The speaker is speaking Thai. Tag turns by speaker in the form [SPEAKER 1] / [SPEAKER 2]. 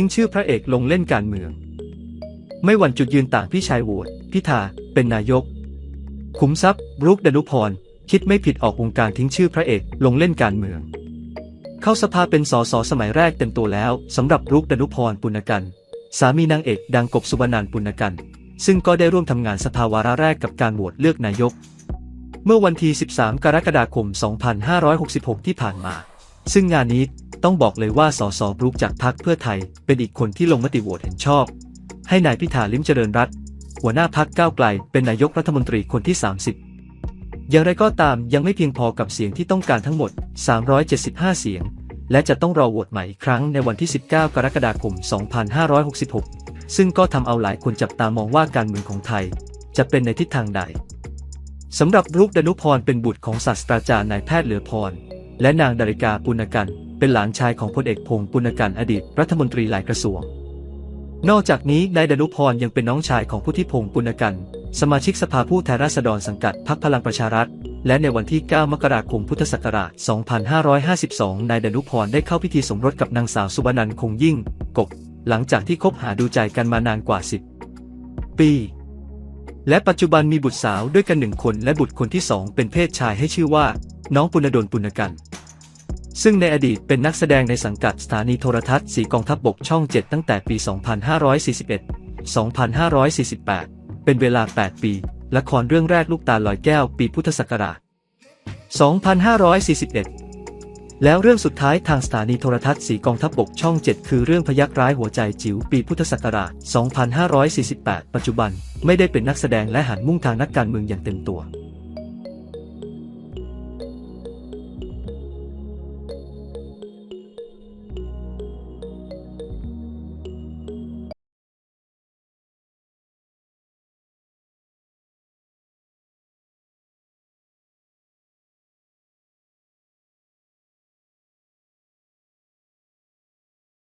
[SPEAKER 1] ทิ้งชื่อพระเอกลงเล่นการเมือง ไม่หวั่นจุดยืนต่างพี่ชายโหวตพิธาเป็นนายก ขุมทรัพย์บรุกดนุพร คิดไม่ผิดออกวงการทิ้งชื่อพระเอกลงเล่นการเมือง เข้าสภาเป็นสสสมัยแรกเต็มตัวแล้วสำหรับบรุกดนุพรปุณกัน สามีนางเอกดังกบสุวรรณันปุณกัน ซึ่งก็ได้ร่วมทำงานสภาวาระแรกกับการโหวตเลือกนายก เมื่อวันที่ 13 กรกฎาคม 2566 ที่ผ่านมา ซึ่งงานนี้ต้องบอกเลยว่าสสบรุกจากพรรคเพื่อไทย เป็นอีกคนที่ลงมติโหวตเห็นชอบ ให้นายพิธาลิมเจริญรัตหัวหน้าพรรคก้าวไกล เป็นนายกรัฐมนตรีคนที่ 30 อย่างไรก็ตามยังไม่เพียงพอกับเสียงที่ต้องการทั้งหมด 375 เสียง และจะต้องรอโหวตใหม่อีกครั้งในวันที่ 19 กรกฎาคม 2566 ซึ่งก็ทำเอาหลายคนจับตามองว่าการเมืองของไทย จะเป็นในทิศทางใดสำหรับรุกดนุพรเป็นบุตรของศาสตราจารย์นายแพทย์เหลือพร และนางดาริกาปุณกัน เป็นหลานชายของพลเอกพงศ์ปุณกันอดีตรัฐมนตรีหลายกระทรวง นอกจากนี้นายดนุพรยังเป็นน้องชายของผู้ที่พงศ์ปุณกัน สมาชิกสภาผู้แทนราษฎรสังกัดพรรคพลังประชารัฐ และในวันที่ 9 มกราคมพุทธศักราช 2552 นายดนุพรได้เข้าพิธีสมรสกับนางสาวสุบรรณันคงยิ่ง กบ หลังจากที่คบหาดูใจกันมานานกว่า 10 ปี และปัจจุบันมีบุตรสาวด้วยกันหนึ่งคนและบุตรคนที่สองเป็นเพศชายให้ชื่อว่าน้องปุณดลปุณกัน ซึ่งในอดีตเป็นนักแสดงในสังกัดสถานีโทรทัศน์สีกองทัพบบกช่อง 7 ตั้งแต่ปี 2541 2548 เป็นเวลา 8 ปี ละครเรื่องแรกลูกตาลอยแก้วปีพุทธศักราช 2541 แล้วเรื่องสุดท้ายทางสถานีโทรทัศน์สีกองทัพบบกช่อง 7 คือเรื่องพยักร้ายหัวใจจิ๋วปีพุทธศักราช 2548 ปัจจุบันไม่ได้เป็นนักแสดงและหันมุ่งทางนักการเมืองอย่างเต็มตัว